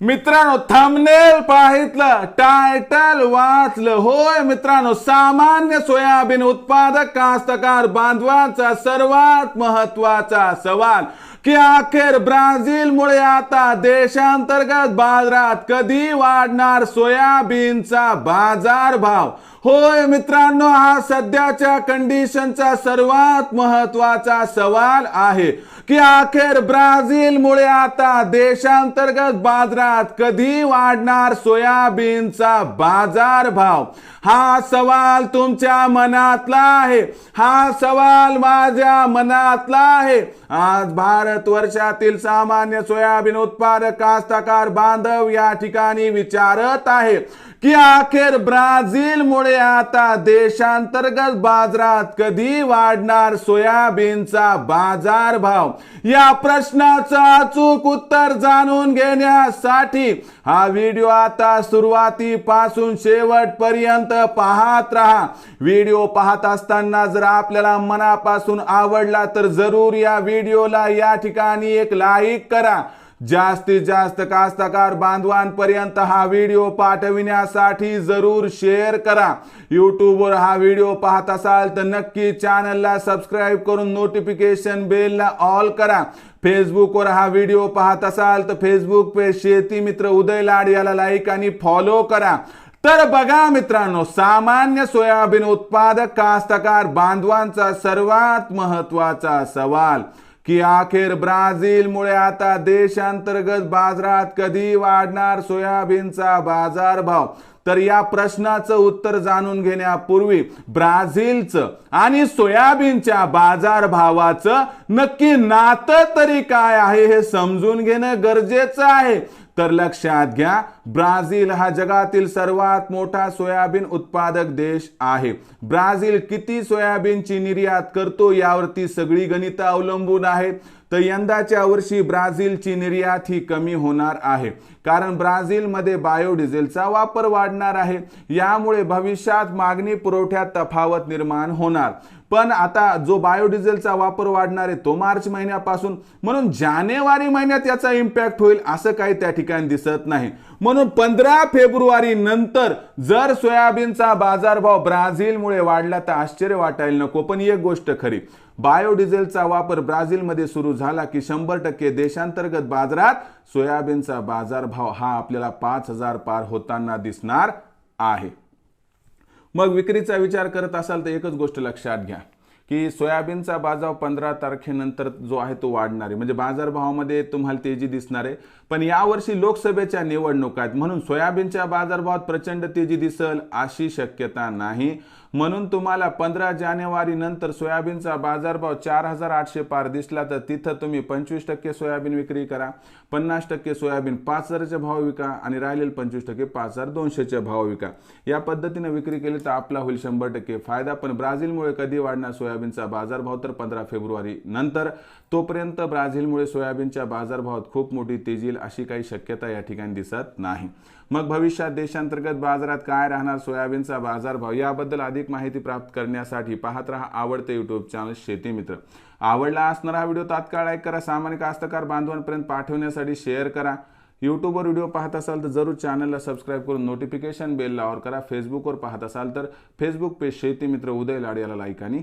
मित्रांनो thumbnail पाहितलं title वाचलं. होय मित्रांनो सामान्य सोयाबीन उत्पादक कास्तकार बांधवांचा सर्वात महत्त्वाचा सवाल की अखेर ब्राझीलमुळे आता देशांतर्गत बाजारात कधी वाढणार सोयाबीनचा बाजार भाव होय मित्रांनो हा सध्याच्या कंडिशनचा सर्वात महत्त्वाचा सवाल आहे. की अखेर ब्राझीलमुळे आता देशांतर्गत बाजारात कधी वाढणार सोयाबीनचा बाजार भाव? हा सवाल तुमच्या मनातला आहे. हा सवाल माझ्या मनातला आहे. आज भारत वर्षातील सामान्य सोयाबीन उत्पादक कास्तकार बांधव या ठिकाणी विचारत आहे की अखेर ब्राझीलमुळे आता देशांतर्गत बाजारात कधी वाढणार सोयाबीनचा बाजार भाव? या प्रश्नाचं अचूक उत्तर जाणून घेण्यासाठी हा व्हिडिओ आता सुरुवातीपासून शेवटपर्यंत पाहत राहा. व्हिडिओ पाहत असताना जर आपल्याला मनापासून आवडला तर जरूर या व्हिडिओला या ठिकाणी एक लाईक करा. जास्तीत जास्त कास्तकार बांधवांपर्यंत हा व्हिडिओ पाठविण्यासाठी जरूर शेअर करा. यूट्यूबवर हा व्हिडिओ पाहत असाल तर नक्की चॅनलला सबस्क्राईब करून नोटिफिकेशन बेलला ऑल करा. फेसबुकवर हा व्हिडिओ पाहत असाल तर फेसबुक पेज शेती मित्र उदय लाड याला लाईक आणि फॉलो करा. तर बघा मित्रांनो सामान्य सोयाबीन उत्पादक कास्तकार बांधवांचा सर्वात महत्त्वाचा सवाल. की अखेर ब्राझीलमुळे आता देशांतर्गत बाजारात कधी वाढणार सोयाबीनचा बाजारभाव? तर या प्रश्नाचं उत्तर जाणून घेण्यापूर्वी ब्राझीलचं आणि सोयाबीनच्या बाजारभावाचं नक्की नातं तरी काय आहे हे समजून घेणं गरजेचं आहे. तर लक्षात घ्या ब्राझील हा जगातील सर्वात मोठा सोयाबीन उत्पादक देश आहे. ब्राझील किती सोयाबीनची निर्यात करतो यावरती सगळी गणितं अवलंबून आहेत तर यंदाच्या वर्षी ब्राझीलची निर्यात ही कमी होणार आहे. कारण ब्राझीलमध्ये बायोडिझेलचा वापर वाढणार आहे. यामुळे भविष्यात मागणी पुरवठ्यात तफावत निर्माण होणार. पण आता जो बायोडिझेलचा वापर वाढणार आहे तो मार्च महिन्यापासून. म्हणून जानेवारी महिन्यात याचा इम्पॅक्ट होईल असं काही त्या ठिकाणी दिसत नाही. म्हणून पंधरा फेब्रुवारी नंतर जर सोयाबीनचा बाजारभाव ब्राझीलमुळे वाढला तर आश्चर्य वाटायला नको. पण एक गोष्ट खरी. बायोडिझेलचा वापर ब्राझीलमध्ये सुरू झाला की शंभर टक्के देशांतर्गत बाजारात सोयाबीनचा बाजारभाव हा आपल्याला पाच हजार पार होताना दिसणार आहे. मग विक्रीचा विचार करत असाल तर एकच गोष्ट लक्षात घ्या. की सोयाबीनचा बाजार पंधरा तारखेनंतर जो आहे तो वाढणार आहे. म्हणजे बाजारभावामध्ये तुम्हाला तेजी दिसणार आहे. पण यावर्षी लोकसभेच्या निवडणुका आहेत. म्हणून सोयाबीनच्या बाजारभावात प्रचंड तेजी दिसल अशी शक्यता नाही. म्हणून तुम्हाला पंधरा जानेवारी नंतर सोयाबीनचा बाजारभाव चार हजार आठशे पार दिसला तर तिथं तुम्ही पंचवीस टक्के सोयाबीन विक्री करा. पन्नास टक्के सोयाबीन पाच हजारच्या भाव विका आणि राहिलेले पंचवीस टक्के पाच हजार दोनशेच्या भाव विका. या पद्धतीने विक्री केली तर आपला होईल शंभर टक्के फायदा. पण ब्राझीलमुळे कधी वाढणार सोयाबीनचा बाजारभाव तर पंधरा फेब्रुवारी नंतर तोपर्यंत ब्राझीलमुळे सोयाबीनच्या बाजारभावात खूप मोठी तेजी येईल अशी काही शक्यता या ठिकाणी दिसत नाही. मग भविष्यात देशांतर्गत बाजारात काय राहणार सोयाबीनचा बाजारभाव याबद्दल अधिक माहिती प्राप्त करण्यासाठी पाहत राहा आवडते युट्यूब चॅनल शेती मित्र. आवडला असणारा हा व्हिडिओ तात्काळ लाईक करा सामान्य कास्तकार बांधवांपर्यंत पाठवण्यासाठी शेअर करा. यूट्यूबवर व्हिडिओ पाहत असाल तर जरूर चॅनलला सबस्क्राईब करून नोटिफिकेशन बेलला ऑर करा. फेसबुकवर पाहत असाल तर फेसबुक पेज शेती मित्र उदय लाड याला लाईक आणि